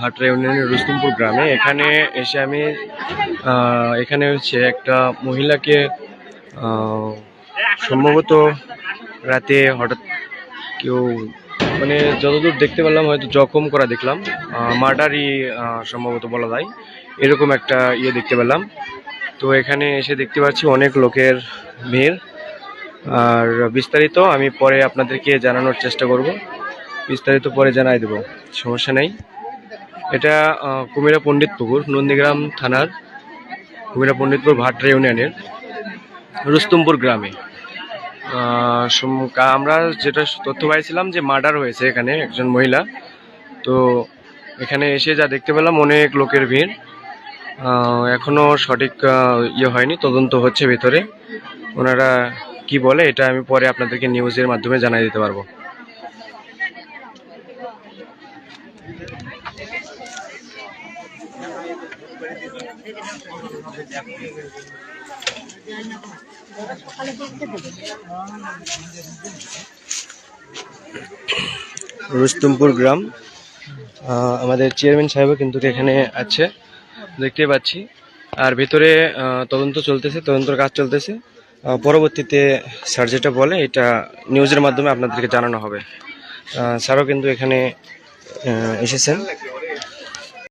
ভাটরা ইউনিয়নের রুস্তমপুর গ্রামে। এখানে এসে আমি এখানে হচ্ছে একটা মহিলাকে সম্ভবত রাতে হঠাৎ কেউ মানে যতদূর দেখতে পেলাম হয়তো জখম করা দেখলাম। মার্ডারই সম্ভবত বলা যায়। এরকম একটা ইয়ে দেখতে পেলাম। তো এখানে এসে দেখতে পাচ্ছি অনেক লোকের ভিড়। আর বিস্তারিত আমি পরে আপনাদেরকে জানানোর চেষ্টা করব। বিস্তারিত পরে জানাই দেবো। সমস্যা নেই। এটা কুমিরা পণ্ডিতপুকুর নন্দীগ্রাম থানার কুমিরা পণ্ডিতপুর ভাটরা ইউনিয়নের রুস্তমপুর গ্রামে। আমরা যেটা তথ্য পাইছিলাম যে মার্ডার হয়েছে এখানে একজন মহিলা। তো এখানে এসে যা দেখতে পেলাম অনেক লোকের ভিড়। আহ, এখনও সঠিক ইয়ে হয়নি তদন্ত হচ্ছে ভিতরে। ওনারা কি বলে এটা আমি পরে আপনাদেরকে নিউজের মাধ্যমে জানাই দিতে পারব। রুস্তমপুর গ্রাম। আমাদের চেয়ারম্যান সাহেবও কিন্তু এখানে আছে, দেখতে পাচ্ছি। আর ভিতরে তদন্ত চলতেছে, তদন্তর কাজ চলতেছে। পরবর্তীতে স্যার যেটা বলে, এটা নিউজের মাধ্যমে আপনাদেরকে জানানো হবে। স্যারও কিন্তু এখানে এসেছেন।